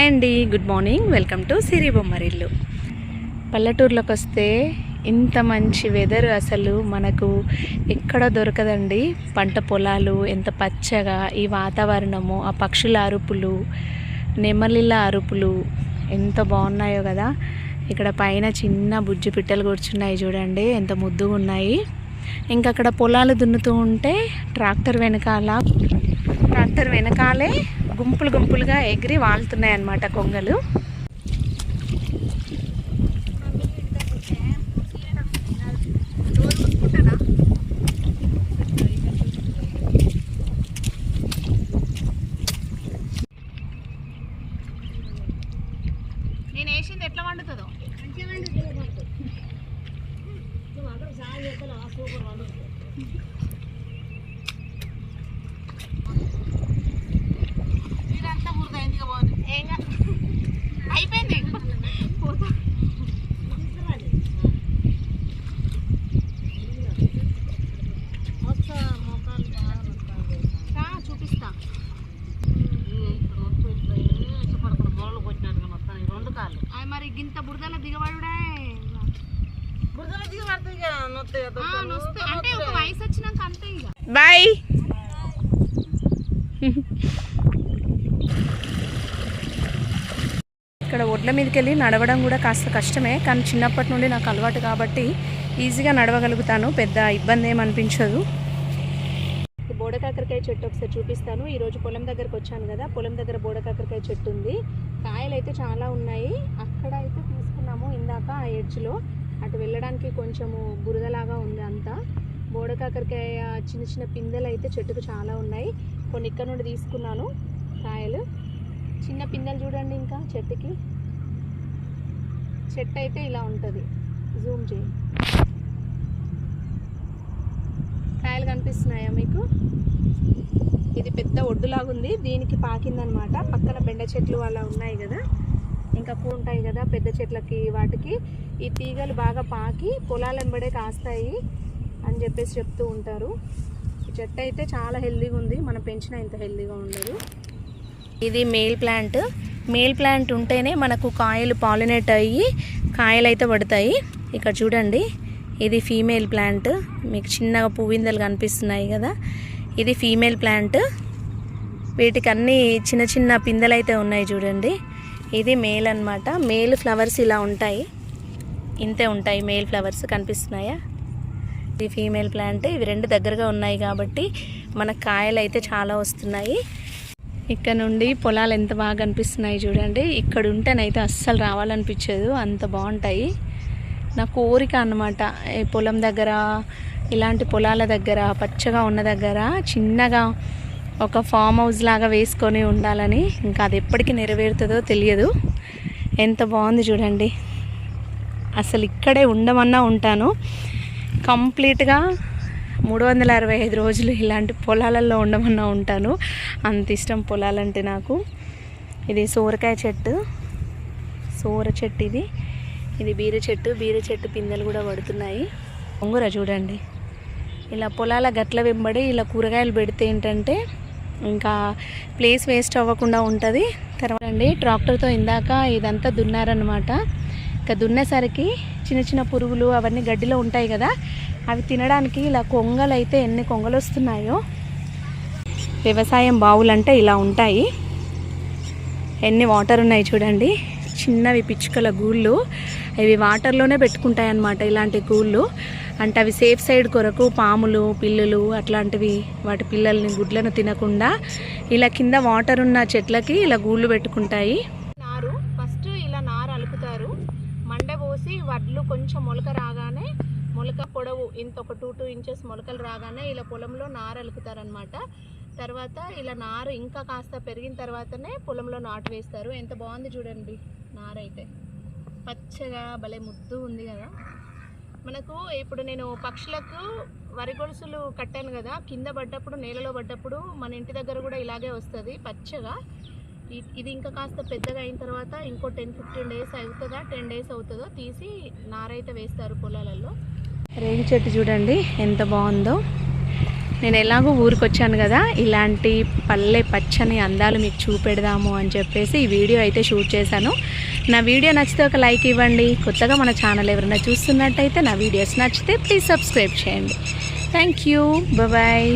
Hi అండి good morning. Welcome to Siri Bommarillu. పల్లెటూర్లోకి వస్తే ఇంత మంచి వెదర్ అసలు మనకు ఎక్కడ దొరకదండి. పంట పొలాలు ఎంత పచ్చగా ఈ వాతావరణము ఆ పక్షుల అరుపులు నెమలిల అరుపులు ఎంత బాగున్నాయో కదా. ఇక్కడ పైన చిన్న బుజ్జి పిట్టలు కూర్చున్నాయి చూడండి ఎంత ముద్దుగా ఉన్నాయి ఇంకా అక్కడ పొలాలు దున్నుతూ ఉంటే ట్రాక్టర్ వెనకాల ట్రాక్టర్ వెనకాలే గుంపులు గుంపులుగా ఎగిరి వాళ్తున్నాయి అన్నమాట కొంగలు. గింత బురదలో దిగబడుడే ఆ, నొస్తే- అంటే ఒక వయసు వచ్చినాక అంతే ఇక బాయ్ ఇక్కడ ఒడ్ల మీదకి వెళ్ళి నడవడం కూడా కాస్త కష్టమే కానీ చిన్నప్పటి నుండి నాకు అలవాటు కాబట్టి ఈజీగా నడవగలుగుతాను పెద్ద ఇబ్బంది ఏం అనిపించదు. బోడకాకరకాయ చెట్టు ఒకసారి చూపిస్తాను. ఈరోజు పొలం దగ్గరకు వచ్చాను కదా పొలం దగ్గర బోడకాకరకాయ చెట్టు ఉంది. కాయలు అయితే చాలా ఉన్నాయి అక్కడ అయితే తీసుకున్నాము ఇందాక ఆ ఎడ్జ్లో అటు వెళ్ళడానికి కొంచెము బురదలాగా ఉంది అంతా. బోడకాకరకాయ చిన్న చిన్న పిందెలు అయితే చెట్టుకు చాలా ఉన్నాయి. కొన్ని ఇక్కడ నుండి తీసుకున్నాను కాయలు. చిన్న పిందెలు చూడండి ఇంకా చెట్టుకి. చెట్టు అయితే ఇలా ఉంటుంది. జూమ్ చేయి. కాయలు కనిపిస్తున్నాయా మీకు? ఇది పెద్ద ఒడ్డులాగుంది. దీనికి పాకిందనమాట. పక్కన బెండ చెట్లు అలా ఉన్నాయి కదా. తక్కువ ఉంటాయి కదా పెద్ద చెట్లకి వాటికి. ఈ తీగలు బాగా పాకి పొలాలెంబడే కాస్తాయి అని చెప్పేసి చెప్తూ ఉంటారు. ఈ చెట్టు అయితే చాలా హెల్దీగా ఉంది. మనం పెంచినా ఇంత హెల్దీగా ఉండదు. ఇది మేల్ ప్లాంట్. మేల్ ప్లాంట్ ఉంటేనే మనకు కాయలు పాలినేట్ అయ్యి కాయలు అయితే పడతాయి. ఇక్కడ చూడండి ఇది ఫీమేల్ ప్లాంట్. మీకు చిన్నగా పువ్విందలు కనిపిస్తున్నాయి కదా. ఇది ఫీమేల్ ప్లాంట్. వీటికి అన్నీ చిన్న చిన్న పిందెలు అయితే ఉన్నాయి చూడండి. ఇది మేల్ అన్నమాట. మేల్ ఫ్లవర్స్ ఇలా ఉంటాయి. ఇంతే ఉంటాయి మేల్ ఫ్లవర్స్ కనిపిస్తున్నాయా? ఇది ఫీమేల్ ప్లాంట్. ఇవి రెండు దగ్గరగా ఉన్నాయి కాబట్టి మన కాయలు అయితే చాలా వస్తున్నాయి. ఇక్కడ నుండి పొలాలు ఎంత బాగా కనిపిస్తున్నాయి చూడండి. ఇక్కడ ఉంటేనైతే అస్సలు రావాలనిపించదు. అంత బాగుంటాయి. నా కోరిక అన్నమాట. ఈ పొలం దగ్గర ఇలాంటి పొలాల దగ్గర పచ్చగా ఉన్న దగ్గర చిన్నగా ఒక ఫామ్ హౌస్ లాగా వేసుకొని ఉండాలని ఇంకా అది ఎప్పటికీ నెరవేరుతుందో తెలియదు. ఎంత బాగుంది చూడండి. అసలు ఇక్కడే ఉండమన్నా ఉంటాను. కంప్లీట్గా మూడు వందల అరవై ఐదు రోజులు ఇలాంటి పొలాలలో ఉండమన్నా ఉంటాను. అంత ఇష్టం పొలాలంటే నాకు. ఇది సోరకాయ చెట్టు. సోర చెట్టు ఇది. ఇది బీర చెట్టు. బీర చెట్టు పిందెలు కూడా పడుతున్నాయి. పొంగుర చూడండి. ఇలా పొలాల గట్ల వెంబడి ఇలా కూరగాయలు పెడితే ఏంటంటే ఇంకా ప్లేస్ వేస్ట్ అవ్వకుండా ఉంటుంది. తర్వాత అండి ట్రాక్టర్తో ఇందాక ఇదంతా దున్నారనమాట ఇంకా దున్నేసరికి చిన్న చిన్న పురుగులు అవన్నీ గడ్డిలో ఉంటాయి కదా అవి తినడానికి ఇలా కొంగలు అయితే ఎన్ని కొంగలు వస్తున్నాయో వ్యవసాయం బావులంటే ఇలా ఉంటాయి. ఎన్ని వాటర్ ఉన్నాయి చూడండి. చిన్నవి పిచ్చుకల గూళ్ళు. ఇవి వాటర్లోనే పెట్టుకుంటాయి అన్నమాట ఇలాంటి గూళ్ళు. అంటే అవి సేఫ్ సైడ్ కొరకు పాములు పిల్లులు అట్లాంటివి వాటి పిల్లల్ని గుడ్లను తినకుండా ఇలా కింద వాటర్ ఉన్న చెట్లకి ఇలా గూళ్ళు పెట్టుకుంటాయి. నారు ఫస్ట్ ఇలా నారు అలుకుతారు మండ పోసి వడ్లు కొంచెం మొలక రాగానే మొలక పొడవు ఇంత ఒక టూ టూ ఇంచెస్ మొలకలు రాగానే ఇలా పొలంలో నారు అలుకుతారనమాట తర్వాత ఇలా నారు ఇంకా కాస్త పెరిగిన తర్వాతనే పొలంలో నాటు వేస్తారు. ఎంత బాగుంది చూడండి నారైతే. పచ్చగా భలే ముద్దు ఉంది కదా. మనకు ఇప్పుడు నేను పక్షులకు వరి గొలుసులు కట్టాను కదా కింద పడ్డప్పుడు నేలలో పడ్డప్పుడు మన ఇంటి దగ్గర కూడా ఇలాగే వస్తుంది పచ్చగా. ఇది ఇంకా కాస్త పెద్దగా అయిన తర్వాత ఇంకో టెన్ ఫిఫ్టీన్ డేస్ అవుతుందా టెన్ డేస్ అవుతుందో తీసి నారైతే వేస్తారు పొలాలలో రేగి చెట్టు చూడండి ఎంత బాగుందో. నేను ఎలాగో ఊరికి వచ్చాను కదా ఇలాంటి పల్లె పచ్చని అందాలు మీకు చూపెడదాము అని చెప్పేసి ఈ వీడియో అయితే షూట్ చేశాను. నా వీడియో నచ్చితే ఒక లైక్ ఇవ్వండి. కొత్తగా మన ఛానల్ ఎవరైనా చూస్తున్నట్టయితే నా వీడియోస్ నచ్చితే ప్లీజ్ సబ్స్క్రైబ్ చేయండి. Thank you bye